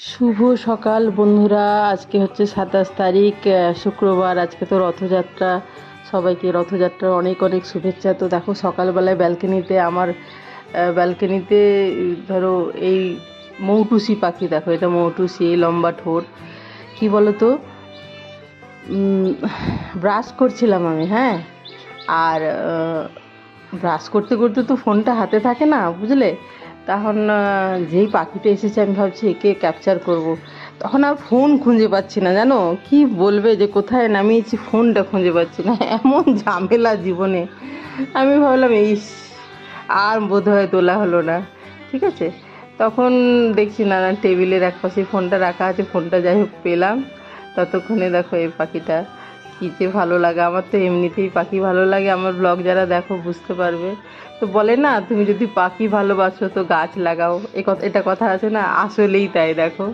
শুভ সকাল, বন্ধুরা। আজকে হচ্ছে সাতাশ তারিখ শুক্রবার। আজকে তো রথযাত্রা। সবাইকে রথযাত্রার অনেক অনেক শুভেচ্ছা। তো দেখো, সকালবেলায় ব্যালকনিতে আমার ব্যালকনিতে, ধরো, এই মৌটুসি পাখি, দেখো, এটা মৌটুসি, এই লম্বা ঠোঁট। কি বলো তো ব্রাশ করছিলাম আমি হ্যাঁ? আর ব্রাশ করতে করতে তো ফোনটা হাতে থাকে না, বুঝলে? তখন যেই পাখিটা এসেছে আমি ভাবছি, একে ক্যাপচার করব। তখন আর ফোন খুঁজে পাচ্ছি না, জানো? কি বলবে যে, কোথায় নামিয়েছি ফোনটা খুঁজে পাচ্ছি না। এমন ঝামেলা জীবনে। আমি ভাবলাম এই আর বোধহয় তোলা হলো না। ঠিক আছে? তখন দেখছি না টেবিলের এক পাশে ফোনটা রাখা আছে। ফোনটা যাই হোক পেলাম। ততক্ষণে দেখো এই পাখিটা। কী যে ভালো লাগে। আমার তো এমনিতেই পাখি ভালো লাগে। আমার ব্লগ যারা দেখো বুঝতে পারবে। তো বলে না, তুমি যদি পাখি ভালোবাসো তো গাছ লাগাও। এ কথা এটা কথা আছে না? আসলেই তাই, দেখো।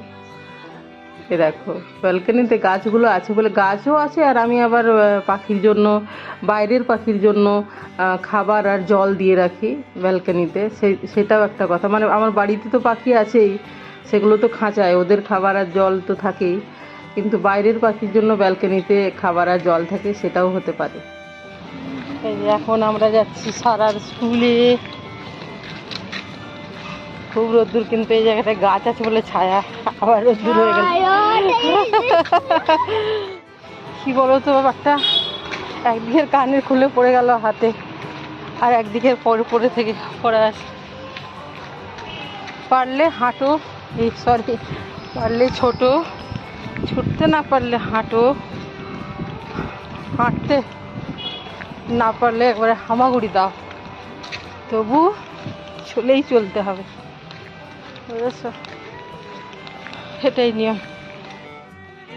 এ দেখো ব্যালকনিতে গাছগুলো আছে বলে গাছও আছে আর আমি আবার পাখির জন্য, বাইরের পাখির জন্য খাবার আর জল দিয়ে রাখি ব্যালকনিতে সে, সেটাও একটা কথা। মানে আমার বাড়িতে তো পাখি আছেই, সেগুলো তো খাঁচায়। ওদের খাবার আর জল তো থাকেই। কিন্তু বাইরের পাখির জন্য ব্যালকনিতে খাবার আর জল থাকে সেটাও হতে পারে। এখন আমরা যাচ্ছি সারার স্কুলে। খুব রোদ্দুর কিন্তু এই জায়গাটায় গাছ আছে বলে ছায়া। আবার রোদ্দুর হয়ে গেল। কি বলো তো ব্যাপারটা? একদিকের কানের খুলে পড়ে গেল হাতে আর একদিকের পরে পড়ে থেকে পড়ে আছে পারলে হাঁটো, এই সরি পারলে ছোট। ছুটতে না পারলে হাঁটো। হাঁটতে না পারলে একবারে হামাগুড়ি দাও। তবু চলেই চলতে হবে। বুঝেছ? এটাই নিয়ম।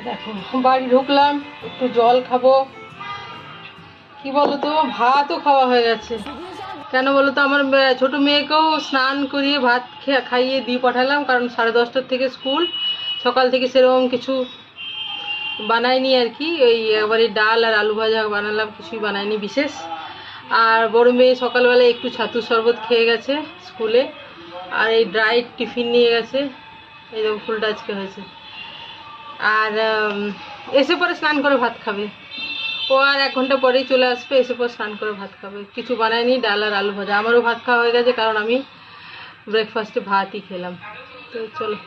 দেখো বাড়ি ঢুকলাম, একটু জল খাব। কি বলো তো ভাতও খাওয়া হয়ে গেছে। কেন বলো তো আমার ছোট মেয়েকেও স্নান করিয়ে ভাত খাইয়ে দিয়ে পাঠালাম, কারণ সাড়ে দশটার থেকে স্কুল। সকাল থেকে সেরকম কিছু বানাইনি আর কি। ওই একবারে ডাল আর আলু ভাজা বানালাম, কিছুই বানাইনি বিশেষ। আর বড় মেয়ে সকালবেলা একটু ছাতু শরবত খেয়ে গেছে স্কুলে। আর এই ড্রাই টিফিন নিয়ে গেছে। এই দেখো ফুলটা আজকে হয়েছে। আর এসে পরে স্নান করে ভাত খাবে। ও আর এক ঘণ্টা পরেই চলে আসবে, এসে পর স্নান করে ভাত খাবে। কিছু বানায়নি ডাল আর আলু ভাজা। আমারও ভাত খাওয়া হয়ে গেছে, কারণ আমি ব্রেকফাস্টে ভাতই খেলাম। তো চলো।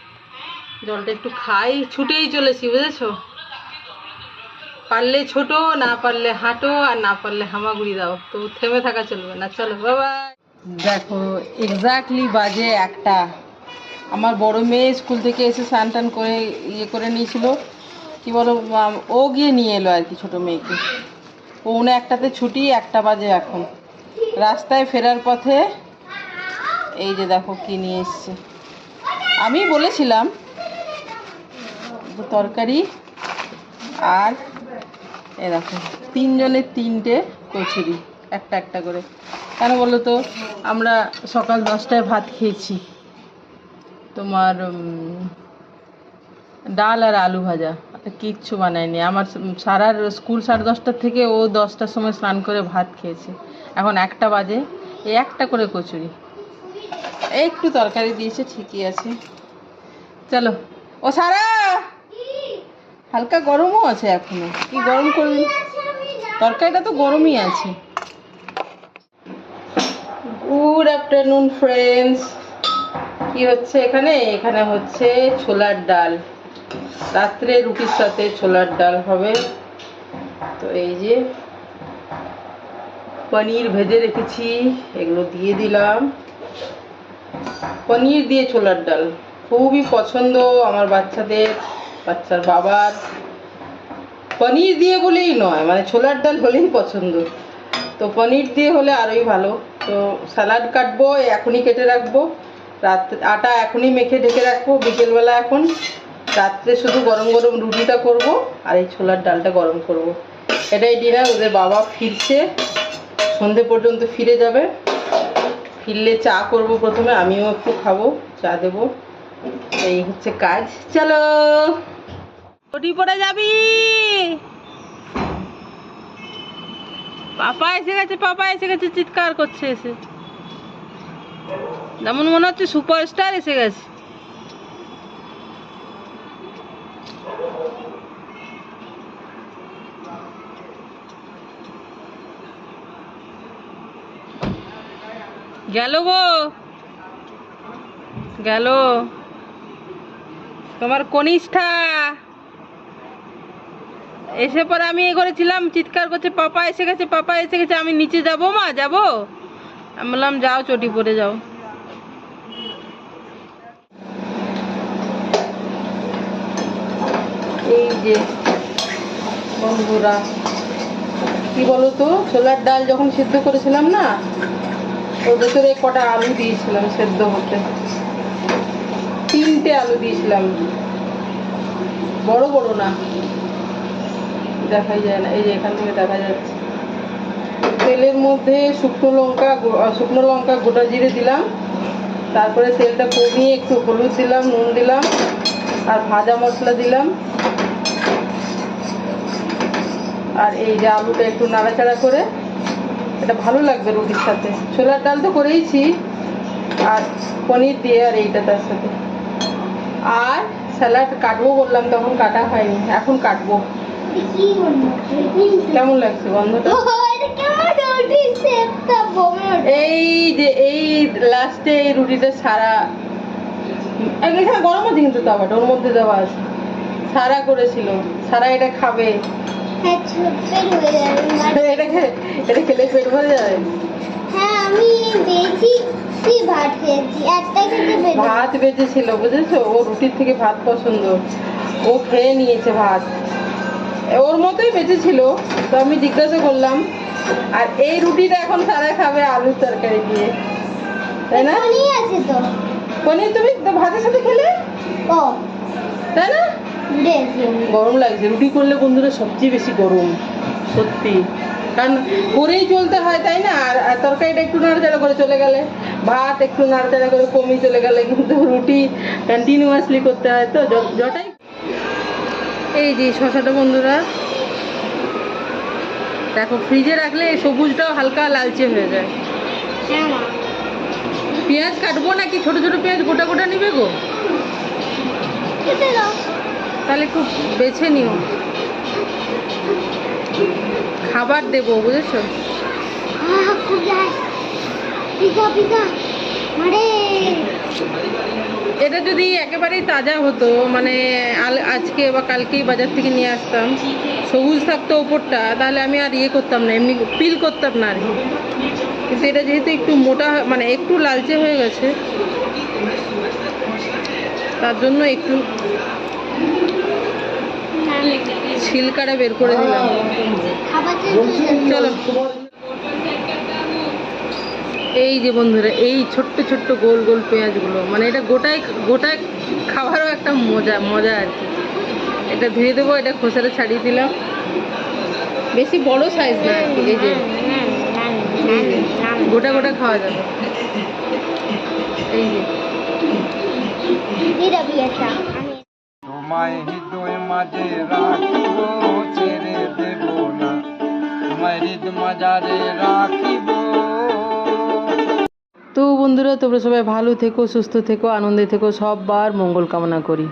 জলটা একটু খাই, ছুটেই চলেছি, বুঝেছ? পারলে ছোট, না পারলে হাঁটো, আর না পারলে হামাগুড়ি দাও। তো থেমে থাকা চলবে না। চলো বাবা দেখো এক্স্যাক্টলি বাজে একটা। আমার বড় মেয়ে স্কুল থেকে এসে স্নান টান করে ইয়ে করে নিয়েছিল। কি বলো ও গিয়ে নিয়ে এলো আর কি ছোটো মেয়েকে। পৌনে একটাতে ছুটি, একটা বাজে এখন। রাস্তায় ফেরার পথে এই যে দেখো কি নিয়ে এসছে। আমি বলেছিলাম তরকারি। আর এ দেখো, তিনজনের তিনটে কচুরি, একটা একটা করে। কেন বলো তো, আমরা সকাল দশটায় ভাত খেয়েছি। তোমার ডাল আর আলু ভাজা। কিচ্ছু বানায়নি। আমার সারার স্কুল সাড়ে দশটার থেকে ও দশটার সময় স্নান করে ভাত খেয়েছে। এখন একটা বাজে এই একটা করে কচুরি। একটু তরকারি দিয়েছে, ঠিকই আছে। চলো, ও সারা হালকা গরমও আছে এখনও। কি গরম করবি তরকারিটা তো গরমই আছে। গুড আফটারনুন ফ্রেন্ডস কি হচ্ছে এখানে? এখানে হচ্ছে ছোলার ডাল। রাত্রে রুটির সাথে ছোলার ডাল হবে। তো এই যে পনির ভেজে রেখেছি, এগুলো দিয়ে দিলাম। পনির দিয়ে ছোলার ডাল। খুবই পছন্দ আমার বাচ্চাদের। বাচ্চার বাবার পনির দিয়ে বলেই নয় মানে ছোলার ডাল হলেই পছন্দ। তো পনির দিয়ে হলে আরোই ভালো। তো স্যালাড কাটবো, এখনই কেটে রাখব। রাত আটা এখনই মেখে ঢেকে রাখব, বিকেলবেলা এখন। রাত্রে শুধু গরম গরম রুটিটা করব আর এই ছোলার ডালটা গরম করব। এটাই ডিনার ওদের বাবা ফিরছে। সন্ধে পর্যন্ত ফিরে যাবে। ফিরলে চা করব প্রথমে, আমিও একটু খাব, চা দেবো। এই হচ্ছে কাজ। চলো। ছুটি পড়ে যাবি? পাপা এসে গেছে, পাপা এসে গেছে, চিৎকার করছে এসে। যেমন মনে হচ্ছে সুপারস্টার এসে গেছে। গেল গো। গেল। তোমার কনিষ্ঠা। এসে পরে আমি এ করেছিলাম চিৎকার করছে, পাপা এসে গেছে, পাপা এসে গেছে, আমি নিচে যাব মা, যাব? আমি বললাম, যাও, চটি পরে যাও। এই যে বন্ধুরা, কি বলো তো ছোলার ডাল যখন সিদ্ধ করেছিলাম না, ওর ভেতরে কটা আলু দিয়েছিলাম সেদ্ধ হতে তিনটে আলু দিয়েছিলাম। বড় বড় না। দেখাই যায় না। এই যে এখান থেকে দেখা যাচ্ছে। তেলের মধ্যে শুকনো লঙ্কা শুকনো লঙ্কা, গোটা জিরে দিলাম। তারপরে তেলটা কমিয়ে একটু হলুদ দিলাম, নুন দিলাম, আর ভাজা মশলা দিলাম। আর এই যে আলুটা একটু নাড়াচাড়া করে, এটা ভালো লাগবে রুটির সাথে। ছোলার ডাল তো করেইছি, আর পনির দিয়ে আর এইটা তার সাথে। আর স্যালাড কাটবো বললাম তখন কাটা হয়নি এখন কাটবো। কেমন লাগছে গন্ধটা? এই যে এই লাস্টে এই রুটিটা সারা এখানে গরম আছে কিন্তু তাওয়াটা ওর মধ্যে দেওয়া আছে। সারা করেছিল সারা এটা খাবে। হ্যাঁ এটা খেলে পেট ভরে যাবে হ্যাঁ আমি ভাত খেয়েছি একটা খেতে ভাত বেঁচেছিল বুঝেছ? ও রুটির থেকে ভাত পছন্দ। ও খেয়ে নিয়েছে ভাত। ওর মতোই বেঁচেছিল তো আমি জিজ্ঞাসা করলাম আর এই রুটিটা এখন সারা খাবে আলুর তরকারি দিয়ে? তাই না? আছে তো। পনির তুমি ভাতের সাথে খেলে? ও। তাই না? গরম লাগছে। রুটি করলে বন্ধুরা সবচেয়ে বেশি গরম সত্যি। কারণ করেই চলতে হয় তাই না? আর তরকারিটা একটু নাড়াচাড়া করে চলে গেলে ভাত একটু নাড়াচাড়া করে কমিয়ে চলে গেলে কিন্তু রুটি কন্টিনিউয়াসলি করতে হয়। তো যটাই এই যে শশাটা বন্ধুরা দেখো ফ্রিজে রাখলে সবুজটাও হালকা লালচে হয়ে যায়। হ্যাঁ পেঁয়াজ কাটবো নাকি? ছোট ছোট পেঁয়াজ গোটা গোটা নিবে গো? তাহলে একটু বেছে নিও। খাবার দেবো বুঝেছ? এটা যদি একেবারেই তাজা হতো মানে আজকে বা কালকেই বাজার থেকে নিয়ে আসতাম সবুজ থাকতো ওপরটা তাহলে আমি আর ইয়ে করতাম না এমনি পিল করতাম না আর কি। কিন্তু এটা যেহেতু একটু মোটা মানে একটু লালচে হয়ে গেছে তার জন্য একটু ছিলকাটা বের করে দিলাম। চলো। এই যে বন্ধুরা, এই ছোট্ট ছোট্ট গোল গোল পেঁয়াজগুলো মানে এটা গোটাই গোটায় খাওয়ারও একটা মজা মজা আর কি। এটা ধুয়ে দেবো, এটা খোসাটা ছাড়িয়ে দিলাম। বেশি বড় সাইজ না এই যে। গোটা গোটা খাওয়া যাবে। এই যে। তোমায় হৃদয় মাঝে রাখিব, ছেড়ে দেব না। তোমায় হৃদ মাঝারে রাখিব। তো বন্ধুরা, তোমরা সবাই ভালো থেকো, সুস্থ থেকো, আনন্দে থেকো, সববার মঙ্গল কামনা করি।